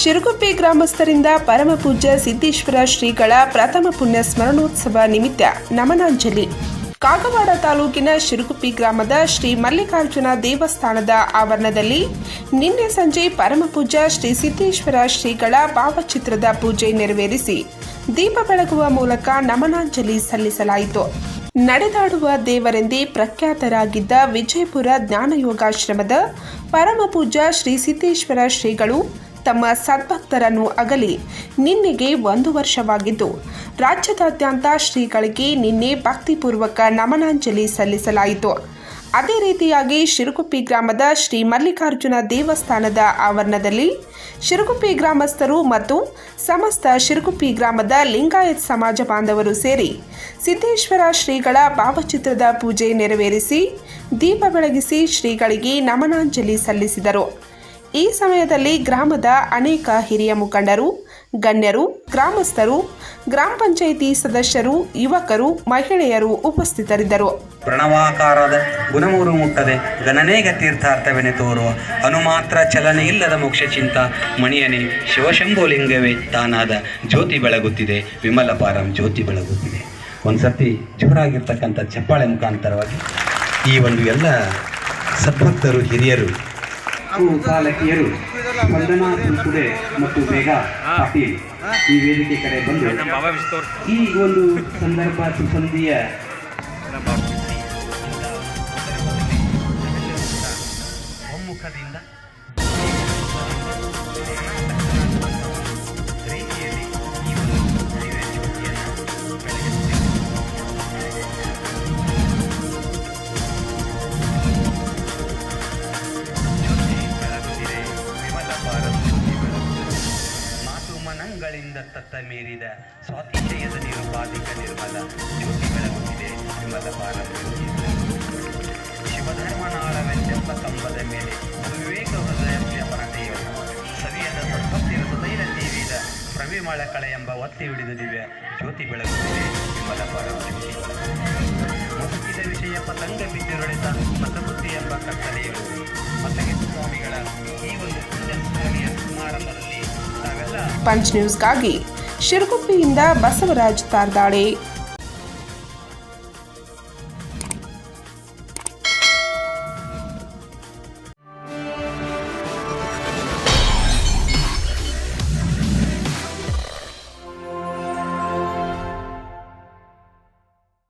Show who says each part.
Speaker 1: ಶಿರುಗುಪ್ಪಿ ಗ್ರಾಮಸ್ಥರಿಂದ ಪರಮಪೂಜ್ಯ ಸಿದ್ದೇಶ್ವರ ಶ್ರೀಗಳ ಪ್ರಥಮ ಪುಣ್ಯ ಸ್ಮರಣೋತ್ಸವ ನಿಮಿತ್ತ ನಮನಾಂಜಲಿ. ಕಾಗವಾಡ ತಾಲೂಕಿನ ಶಿರುಗುಪ್ಪಿ ಗ್ರಾಮದ ಶ್ರೀ ಮಲ್ಲಿಕಾರ್ಜುನ ದೇವಸ್ಥಾನದ ಆವರಣದಲ್ಲಿ ನಿನ್ನೆ ಸಂಜೆ ಪರಮಪೂಜ್ಯ ಶ್ರೀ ಸಿದ್ದೇಶ್ವರ ಶ್ರೀಗಳ ಭಾವಚಿತ್ರದ ಪೂಜೆ ನೆರವೇರಿಸಿ ದೀಪ ಬೆಳಗುವ ಮೂಲಕ ನಮನಾಂಜಲಿ ಸಲ್ಲಿಸಲಾಯಿತು. ನಡೆದಾಡುವ ದೇವರೆಂದೇ ಪ್ರಖ್ಯಾತರಾಗಿದ್ದ ವಿಜಯಪುರ ಜ್ಞಾನಯೋಗಾಶ್ರಮದ ಪರಮಪೂಜ್ಯ ಶ್ರೀ ಸಿದ್ದೇಶ್ವರ ಶ್ರೀಗಳು ತಮ್ಮ ಸದ್ಭಕ್ತರನ್ನು ಅಗಲಿ. ನಿನ್ನೆಗೆ ಒಂದು ವರ್ಷವಾಗಿದ್ದು, ರಾಜ್ಯದಾದ್ಯಂತ ಶ್ರೀಗಳಿಗೆ ನಿನ್ನೆ ಭಕ್ತಿಪೂರ್ವಕ ನಮನಾಂಜಲಿ ಸಲ್ಲಿಸಲಾಯಿತು. ಅದೇ ರೀತಿಯಾಗಿ ಶಿರುಗುಪ್ಪಿ ಗ್ರಾಮದ ಶ್ರೀ ಮಲ್ಲಿಕಾರ್ಜುನ ದೇವಸ್ಥಾನದ ಆವರಣದಲ್ಲಿ ಶಿರುಗುಪ್ಪಿ ಗ್ರಾಮಸ್ಥರು ಮತ್ತು ಸಮಸ್ತ ಶಿರುಗುಪ್ಪಿ ಗ್ರಾಮದ ಲಿಂಗಾಯತ್ ಸಮಾಜ ಬಾಂಧವರು ಸೇರಿ ಸಿದ್ದೇಶ್ವರ ಶ್ರೀಗಳ ಭಾವಚಿತ್ರದ ಪೂಜೆ ನೆರವೇರಿಸಿ, ದೀಪ ಬೆಳಗಿಸಿ ಶ್ರೀಗಳಿಗೆ ನಮನಾಂಜಲಿ ಸಲ್ಲಿಸಿದರು. ಈ ಸಮಯದಲ್ಲಿ ಗ್ರಾಮದ ಅನೇಕ ಹಿರಿಯ ಮುಖಂಡರು, ಗಣ್ಯರು, ಗ್ರಾಮಸ್ಥರು, ಗ್ರಾಮ ಪಂಚಾಯಿತಿ ಸದಸ್ಯರು, ಯುವಕರು, ಮಹಿಳೆಯರು ಉಪಸ್ಥಿತರಿದ್ದರು.
Speaker 2: ಪ್ರಣವಾಕಾರದ ಗುಣಮೂರು ಮುಟ್ಟದೆ ಗಣನೇಗ ತೀರ್ಥಾರ್ಥವೆನೆ ತೋರುವ ಅನುಮಾತ್ರ ಚಲನೆ ಇಲ್ಲದ ಮೋಕ್ಷ ಚಿಂತ ಮಣಿಯನೆ ಶಿವಶಂಭೋಲಿಂಗವೇ ತಾನಾದ ಜ್ಯೋತಿ ಬೆಳಗುತ್ತಿದೆ, ವಿಮಲ ಪಾರಂ ಜ್ಯೋತಿ ಬೆಳಗುತ್ತಿದೆ. ಒಂದು ಸರ್ತಿ ಜೋರಾಗಿರ್ತಕ್ಕಂಥ ಚಪ್ಪಾಳೆ ಮುಖಾಂತರವಾಗಿ ಈ ಒಂದು ಎಲ್ಲ ಸದ್ಭಕ್ತರು, ಹಿರಿಯರು ಬಾಲಕಿಯರು ಸ್ಪಂದನಾ ಕುಡೆ ಮತ್ತು ಬೇಗ ಪಾಟೀಲ್ ಈ ವೇದಿಕೆ ಕಡೆ ಬಂದು ಈ ಒಂದು ಸಂದರ್ಭ ಸುಸಂಧಿಯ ಒಮ್ಮುಖದಿಂದ ಮನಂಗಳಿಂದ ತತ್ತ ಮೀರಿದ ಸ್ವಾತಿಶಯದ ನಿರುಪಾಧಿಕ ನಿರ್ಮಲ ಜ್ಯೋತಿ ಬೆಳಗುತ್ತಿದೆ ವಿಮಲ ಭಾರತ ಜ್ಯೋತಿ ಬೆಳಗುತ್ತಿದೆ. ಶಿವಧರ್ಮನಾಳವೆಂದೆಂಬ ಕಂಬದ ಮೇಲೆ ವಿವೇಕ ಹೃದಯ ಪರಟೆಯು ಸವಿಯದ ಸದ್ಭಕ್ತಿಯ ಸುಧೈರ ತೀರಿದ ಪ್ರವಿಮಳ ಕಳೆ ಎಂಬ ಒತ್ತಿ ಹಿಡಿದ ದಿವ್ಯ ಜ್ಯೋತಿ ಬೆಳಗುತ್ತಿದೆ ವಿಮಲ ಭಾರತ ಜ್ಯೋತಿ ಬೆಳಗುತ್ತಿದೆ. ಮುಸುಕಿದ ವಿಷಯ ಪತಂಗ ಬಿದ್ದಿರೊಳಿತ ಮತಬುದ್ಧಿ ಎಂಬ ಕತ್ತಲೆಯು ಮತಗೆ ಸ್ವಾಮಿಗಳ ಈ ಒಂದು ಪುಣ್ಯ ಸ್ಮರಣೆಯ ಸಮಾರಂಭದಲ್ಲಿ ತಾವೆಲ್ಲ
Speaker 1: ಪಂಚ್ ನ್ಯೂಸ್ಗಾಗಿ ಶಿರಗುಪ್ಪಿಯಿಂದ ಬಸವರಾಜ್ ತಾರ್ದಾಳೆ.